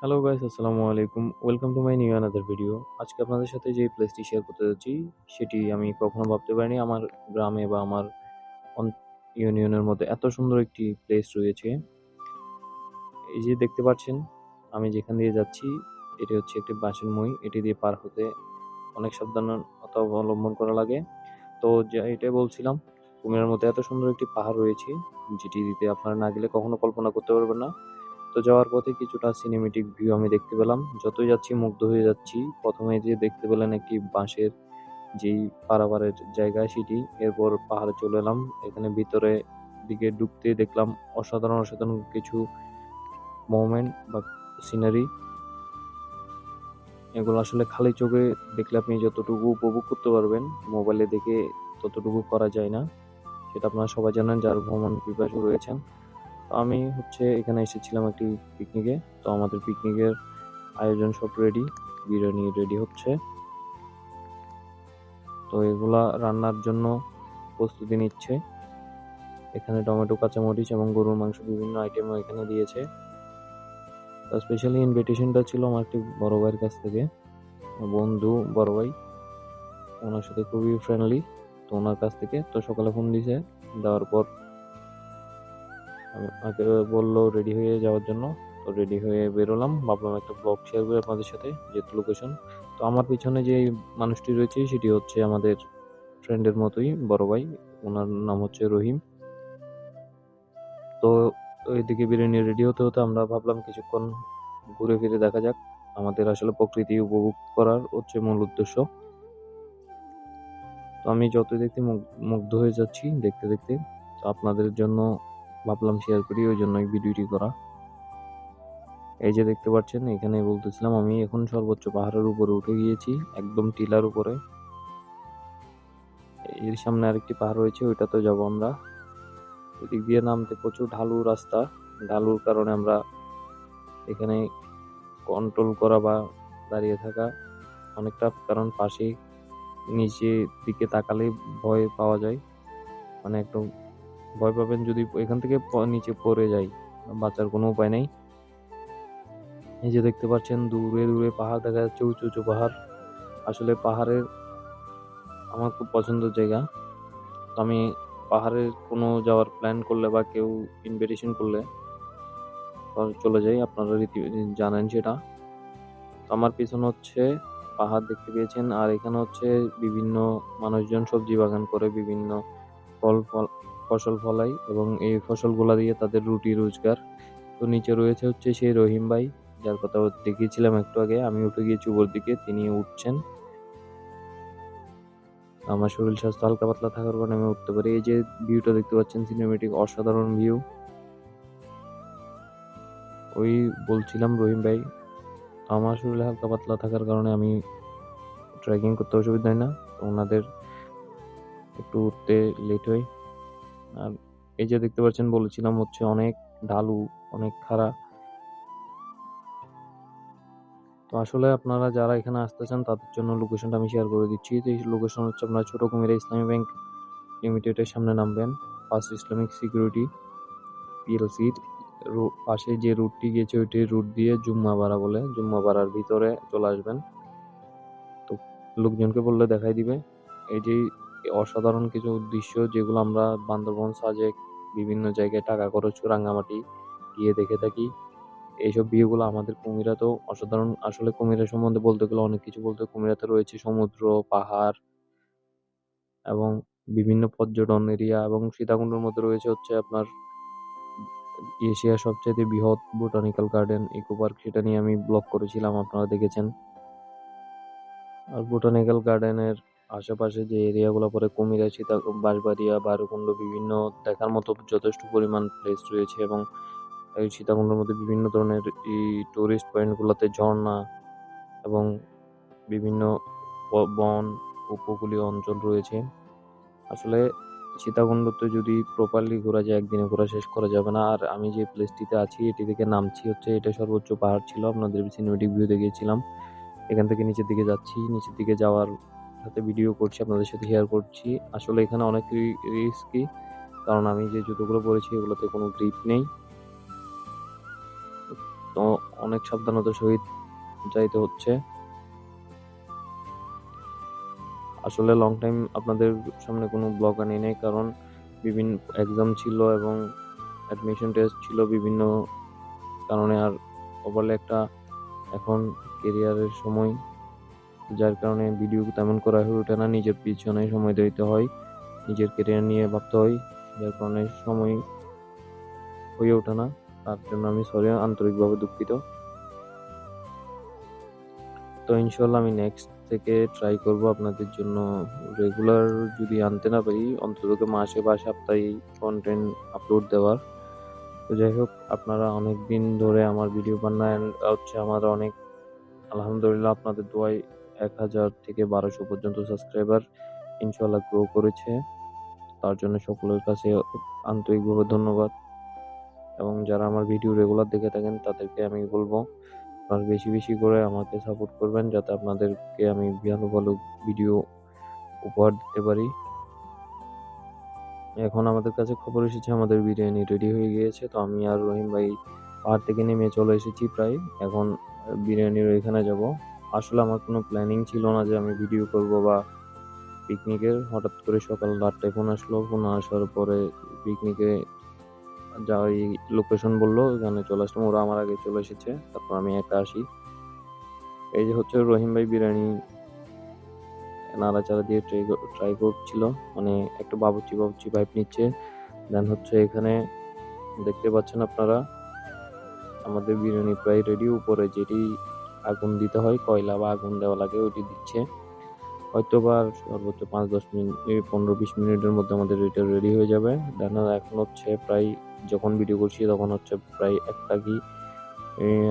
Hello guys আসসালামু আলাইকুম। Welcome to my new another video আজকে আপনাদের সাথে যে প্লেসটি শেয়ার করতে যাচ্ছি, সেটি আমি কখনো ভাবতে পারিনি। আমার গ্রামে বা আমার ইউনিয়নের মধ্যে এত সুন্দর একটি প্লেস রয়েছে। এই যে দেখতে পাচ্ছেন, আমি যেখান দিয়ে যাচ্ছি, এটি হচ্ছে একটি বাঁশের মই। এটি দিয়ে পার হতে অনেক সাবধানতা অবলম্বন করা লাগে। তো যা এটাই বলছিলাম কুমিরের মধ্যে এত সুন্দর একটি পাহাড় রয়েছে, যেটি দিতে আপনারা না গেলে কখনো কল্পনা করতে পারবেন না। তো যাওয়ার পথে কিছুটা সিনেমেটিক ভিউ আমি দেখতে পেলাম। যতই যাচ্ছি, মুগ্ধ হয়ে যাচ্ছি। প্রথমে যে দেখতে পেলেন একটি বাঁশের যেই পারাবারের জায়গা সেটি, এরপর পাহাড়ে চলে এলাম। এখানে ভিতরে দিকে ঢুকতে দেখলাম অসাধারণ অসাধারণ কিছু মোমেন্ট বা সিনারি এগুলো আসলে খালি চোখে দেখলে আপনি যতটুকু উপভোগ করতে পারবেন মোবাইলে দেখে ততটুকু করা যায় না। সেটা আপনারা সবাই জানেন, যার ভ্রমণ পিপাসু রয়েছেন। আমি হচ্ছে এখানে এসেছিলাম একটি পিকনিকে তো আমাদের পিকনিকের আয়োজন সব রেডি বিরিয়ানি রেডি হচ্ছে। তো এগুলা রান্নার জন্য প্রস্তুতি নিচ্ছে। এখানে টমেটো, কাঁচামরিচ এবং গরুর মাংস বিভিন্ন আইটেমও এখানে দিয়েছে। স্পেশালি ইনভিটেশনটা ছিল আমার একটি বড় ভাইয়ের কাছ থেকে। বন্ধু, বড় ভাই। ওনার সাথে খুবই ফ্রেন্ডলি তো ওনার কাছ থেকে তো সকালে ফোন দিয়েছে দেওয়ার পর আমাকে বলল রেডি হয়ে যাওয়ার জন্য। তো রেডি হয়ে বেরোলাম। ভাবলাম একটা ব্লগ শেয়ার করি আপনাদের সাথে, যেহেতু লোকেশন তো আমার পিছনে যে মানুষটি রয়েছে, সেটি হচ্ছে আমাদের ফ্রেন্ডের মতোই বড় ভাই। ওনার নাম হচ্ছে রহিম। তো ওইদিকে বিরিয়ানি রেডি হতে হতে আমরা ভাবলাম কিছুক্ষণ ঘুরে ফিরে দেখা যাক। আমাদের আসলে প্রকৃতি উপভোগ করার হচ্ছে মূল উদ্দেশ্য। তো আমি যতই দেখতে মুগ- মুগ্ধ হয়ে যাচ্ছি দেখতে দেখতে, তো আপনাদের জন্য ভাবলাম শেয়ার করি ওই জন্য ভিডিওটি করা। এই যে দেখতে পাচ্ছেন এখানে বলতেছিলাম, আমি এখন সর্বোচ্চ পাহাড়ের উপরে উঠে গিয়েছি, একদম টিলার উপরে। এর সামনে আরেকটি পাহাড় রয়েছে ওইটাতে যাব আমরা। ওইদিক দিয়ে নামতে প্রচুর ঢালু রাস্তা। ঢালুর কারণে আমরা এখানে কন্ট্রোল করা বা দাঁড়িয়ে থাকা অনেকটা, কারণ পাশেই নিচে দিকে তাকালেই ভয় পাওয়া যায়। মানে একদম ভয় পাবেন যদি এখান থেকে নিচে পড়ে যাই। বাঁচার কোনো উপায় নেই। এই যে দেখতে পাচ্ছেন, দূরে দূরে পাহাড়, দেখা যাচ্ছে উঁচু উঁচু পাহাড়। আসলে পাহাড়ের আমার খুব পছন্দের জায়গা। তো আমি পাহাড়ে কোনো যাওয়ার প্ল্যান করলে বা কেউ ইনভিটেশন করলে চলে যাই, আপনারা রীতি, জানেন সেটা। আমার পিছনে হচ্ছে পাহাড় দেখতে পেয়েছেন, আর এখানে হচ্ছে বিভিন্ন মানুষজন সবজি বাগান করে, বিভিন্ন ফল ফল ফসল ফলাই এবং এই ফসলগুলা দিয়ে তাদের রুটি, রোজগার। তো নিচে রয়েছে হচ্ছে সেই রহিম ভাই, যার কথা দেখিয়েছিলাম একটু আগে। আমি উঠে গিয়েছি উপর দিকে, তিনি উঠছেন। আমার শরীর স্বাস্থ্য হালকা পাতলা থাকার কারণে আমি উঠতে পারি। এই যে ভিউটা দেখতে পাচ্ছেন সিনেমেটিক অসাধারণ ভিউ ওই বলছিলাম রহিম ভাই, আমার শরীরে হালকা পাতলা থাকার কারণে আমি ট্রেকিং করতে অসুবিধা হয় না। ওনাদের একটু উঠতে লেট হয়। আর এই যে দেখতে পাচ্ছেন, বলেছিলাম হচ্ছে অনেক ঢালু অনেক খাড়া। তো আসলে আপনারা যারা এখানে আসতে চান, তাদের জন্য লোকেশনটা আমি শেয়ার করে দিচ্ছি। তো এই লোকেশন হচ্ছে আপনারা ছোট কুমিরা ইসলামী ব্যাংক লিমিটেডের সামনে নামবেন। ফার্স্ট ইসলামিক সিকিউরিটি পিএলসির পাশে যে রুটটি গিয়েছে, ওইটি রুট দিয়ে জুম্মাপাড়া বলে জুম্মাপাড়ার ভিতরে চলে আসবেন। তো লোকজনকে বললে দেখাই দিবে। এই যে অসাধারণ কিছু দৃশ্য যেগুলো আমরা বান্দরবন, সাজেক, বিভিন্ন জায়গায় টাকা খরচ রাঙ্গামাটি গিয়ে দেখে থাকি। এইসব ভিউগুলো আমাদের কুমিরাতেও অসাধারণ। আসলে কুমিরা সম্বন্ধে বলতে গেলে অনেক কিছু বলতে কুমিরাতে রয়েছে সমুদ্র, পাহাড় এবং বিভিন্ন পর্যটন এরিয়া এবং সীতাকুণ্ডের মধ্যে রয়েছে হচ্ছে আপনার এশিয়ার সবচেয়ে বৃহৎ বোটানিক্যাল গার্ডেন, ইকো পার্ক। সেটা নিয়ে আমি ব্লগ করেছিলাম, আপনারা দেখেছেন। আর বোটানিক্যাল গার্ডেনের আশেপাশে যে এরিয়াগুলো পরে কুমিরা সীতা বাঁশবাড়িয়া, বারুকুণ্ড বিভিন্ন দেখার মতো যথেষ্ট পরিমাণ প্লেস রয়েছে এবং এই সীতাকুণ্ডের মধ্যে বিভিন্ন ধরনের এই টুরিস্ট পয়েন্টগুলোতে ঝর্ণা এবং বিভিন্ন বন, উপকূলীয় অঞ্চল রয়েছে। আসলে সীতাকুণ্ডতে যদি প্রপারলি ঘোরা যায়, একদিনে ঘোরা শেষ করা যাবে না। আর আমি যে প্লেসটিতে আছি, এটি থেকে নামছি হচ্ছে, এটা সর্বোচ্চ পাহাড় ছিল, আপনাদের সিনেমেটিক ভিউ দেখিয়েছিলাম। এখান থেকে নিচের দিকে যাচ্ছি, নিচের দিকে যাওয়ার সাথে ভিডিও করছি, আপনাদের সাথে শেয়ার করছি। আসলে এখানে অনেক রিস্কি কারণ আমি যে জুতোগুলো পরেছি এগুলোতে কোনো গ্রিপ নেই। তো অনেক সাবধানতার সহিত যাইতে হচ্ছে। আসলে লং টাইম আপনাদের সামনে কোনো ব্লগ আনি নেই, কারণ বিভিন্ন এক্সাম ছিল এবং অ্যাডমিশন টেস্ট ছিল বিভিন্ন কারণে আর ওভারলে একটা এখন কেরিয়ারের সময়। যার কারণে ভিডিও তেমন করা হয়ে ওঠে না, নিজের পিছনে সময় দিতে হয়, নিজের কেরিয়ার নিয়ে ভাবতে হয়, যার কারণে সময় হয়ে ওঠে না, তার জন্য আমি সরি আন্তরিকভাবে দুঃখিত। তো ইনশাল্লাহ আমি নেক্সট থেকে ট্রাই করব আপনাদের জন্য। রেগুলার যদি আনতে না পারি, অন্তত মাসে বা সপ্তাহে কন্টেন্ট আপলোড দেওয়ার। তো যাই হোক, আপনারা অনেক দিন ধরে আমার ভিডিও বানান হচ্ছে আমার অনেক, আলহামদুলিল্লাহ আপনাদের দোয়ায় এক হাজার থেকে বারোশো পর্যন্ত সাবস্ক্রাইবার ইনশাল্লাহ গ্রো করেছে। তার জন্য সকলের কাছে আন্তরিকভাবে ধন্যবাদ। এবং যারা আমার ভিডিও রেগুলার দেখে থাকেন, তাদেরকে আমি বলব, আর বেশি বেশি করে আমাকে সাপোর্ট করবেন, যাতে আপনাদেরকে আমি ভালো ভালো ভিডিও উপহার দিতে পারি। এখন আমাদের কাছে খবর এসেছে, আমাদের বিরিয়ানি রেডি হয়ে গিয়েছে। তো আমি আর রহিম ভাই পাহাড় থেকে নেমে চলে এসেছি প্রায়। এখন বিরিয়ানির ওইখানে যাব। আসলে আমার কোনো প্ল্যানিং ছিল না যে আমি ভিডিও করব বা পিকনিকের হঠাৎ করে সকাল আটটায় ফোন আসলো। ফোন আসার পরে পিকনিকে যা ওই লোকেশন বলল ওখানে চলে আসলাম। ওরা আমার আগে চলে এসেছে, তারপর আমি একা আসি। এই যে হচ্ছে রহিম ভাই বিরিয়ানি নাড়াচাড়া দিয়ে ট্রাই ট্রাই করছিল। মানে একটু বাবুচি বাবুচি পাইপ নিচ্ছে। দেন হচ্ছে এখানে দেখতে পাচ্ছেন আপনারা, আমাদের বিরিয়ানি প্রায় রেডি উপরে যেটি আগুন দিতে হয়, কয়লা বা আগুন দেওয়া লাগে ওটি দিচ্ছে। হয়তো বা সর্বোচ্চ পাঁচ, দশ মিনিট পনেরো, বিশ মিনিটের মধ্যে আমাদের এটা রেডি হয়ে যাবে। দেন এখন হচ্ছে প্রায় যখন ভিডিও করছি তখন হচ্ছে প্রায় একটা কি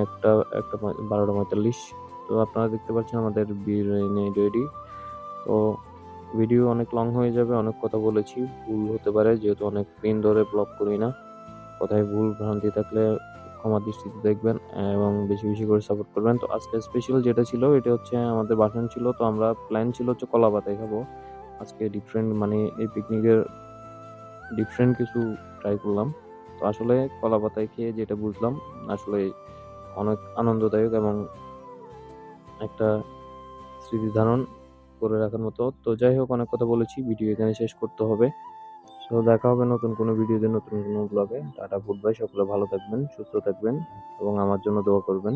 একটা একটা বারোটা পঁয়তাল্লিশ। তো আপনারা দেখতে পাচ্ছেন আমাদের বিরিয়ানি রেডি তো ভিডিও অনেক লং হয়ে যাবে, অনেক কথা বলেছি। ভুল হতে পারে, যেহেতু অনেক দিন ধরে ব্লগ করি না। কথায় ভুল ভ্রান্তি থাকলে ক্ষমা দৃষ্টিতে দেখবেন এবং বেশি বেশি করে সাপোর্ট করবেন। তো আজকে স্পেশাল যেটা ছিল, এটা হচ্ছে আমাদের বাসন ছিল। তো আমরা প্ল্যান ছিল হচ্ছে কলা পাতায় খাব। আজকে ডিফারেন্ট মানে এই পিকনিকের ডিফারেন্ট কিছু ট্রাই করলাম। তো আসলে কলা পাতায় খেয়ে যেটা বুঝলাম, আসলে অনেক আনন্দদায়ক এবং একটা স্মৃতি ধারণ করে রাখার মতো। তো যাই হোক, অনেক কথা বলেছি। ভিডিও এখানে শেষ করতে হবে। তো দেখা হবে নতুন কোনো ভিডিওতে, নতুন কোনো ব্লগে টাটা গুড বাই সকলে ভালো থাকবেন, সুস্থ থাকবেন এবং আমার জন্য দোয়া করবেন।